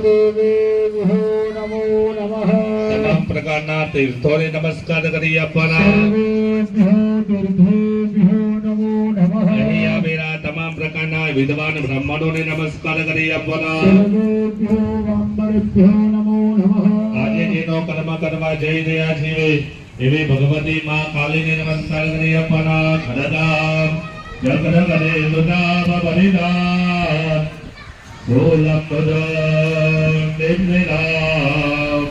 દેવેભ્યો નમો નમઃ તમામ પ્રકારના તીર્થોને નમસ્કાર કરી આપવાના તમામ પ્રકારના વિદ્વાન બ્રાહ્મણોને નમસ્કાર કરી આપવાના આજે જેનો કર્મ કરવા જઈ રહ્યા છીએ એવી ભગવતી માં કાલીને નમસ્કાર કરી આપવાના ખડગામ જગદગરે સુદામ બલિદાન સોલપદ નિર્નિરામ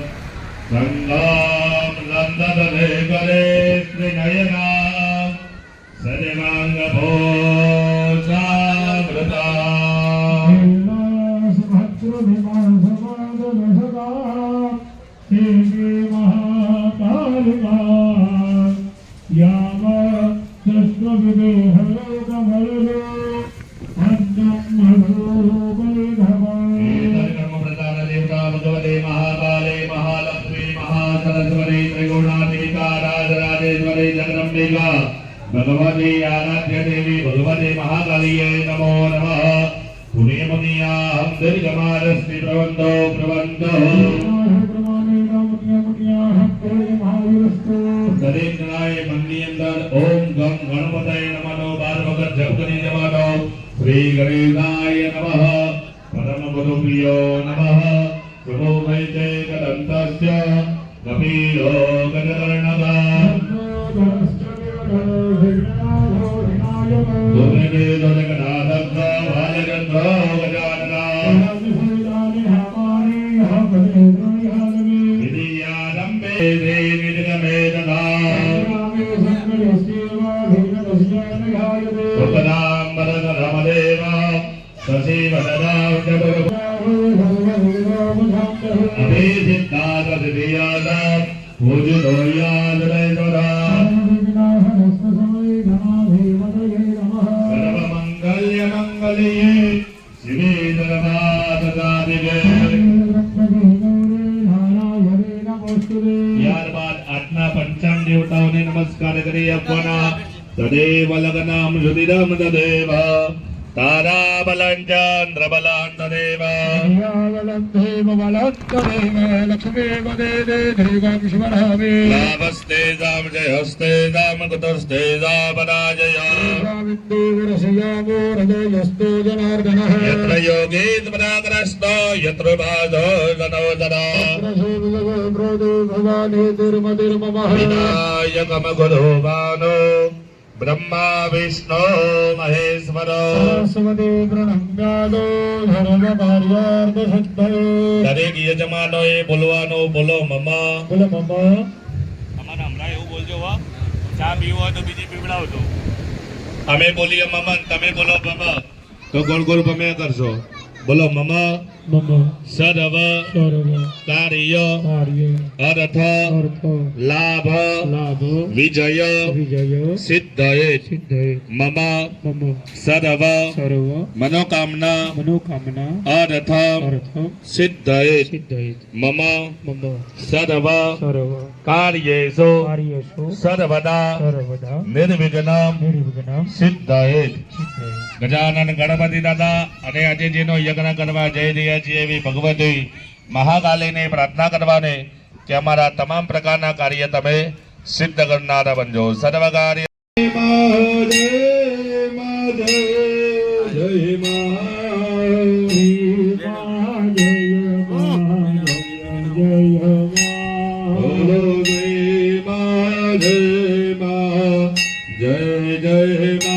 સંગામ નંદને કરે શ્રી નયનામ સર્વાંગ ભોજામૃતા કર્મપ્રધાન જગદંબિકા ભગવતી આરાધ્ય દેવી ભગવતે મહાકાલીય નમો નમઃ પુણ્યમુનિયાહં દીર્ઘમારસ્મિ પ્રવંતો પ્રવંતો દરેક જણાએ મનની અંદર ઓમ ગમ ગણપતય નમઃનો બાર વખત જપ કરી જવાનો શ્રી ગણેશાય નમઃ પરમ ગુરુ પ્રિયો નમઃ ગુરુ વૈતે કદંતસ્ય ગભીરો ગજકર્ણકા નમસ્કાર કરી આપવાના તદેવ લગ્નમ સુધિરમ તદેવ लक्ष्मीवदेवस्ते दाम जय हस्ते दाम कुतस्ते दामराजय हृदयस्तो जनार्दनः यत्र योगेन्द्राग्रस्तो यत्र बाधो ननोदरा भवानी तिरुमतिर्ममः विनायकमगुरुवानो બ્રહ્મા વિષ્ણુ મહેશ્વર દરેક યજમાનો એ બોલવાનો બોલો મમા અમારે હમણાં એવું બોલજો વા ચા પીવો તો બીજી પીવડાવજો. અમે બોલીએ મમન તમે બોલો મમ તો ગોળ ગોળ ભમે કરશો. બોલો મમ. સરવ કાર્ય. અર્થ. લાભ. વિજય. સિદ્ધયે. મમ. સર્વ મનોકામના. મનોકામના. અર્થ. સિદ્ધયે. મમ. સર્વ કાર્યેષુ સર્વદા. સિદ્ધયે. સિદ્ધયે. ગજાનન ગણપતિ દાદા અને આજે જેનો યજ્ઞ કરવા જઈ રહ્યા છીએ એવી ભગવતી મહાકાલીને પ્રાર્થના કરવાને કે અમારા તમામ પ્રકારના કાર્ય તમે સિદ્ધ કરનારા બનજો સર્વ કાર્ય જય જય મા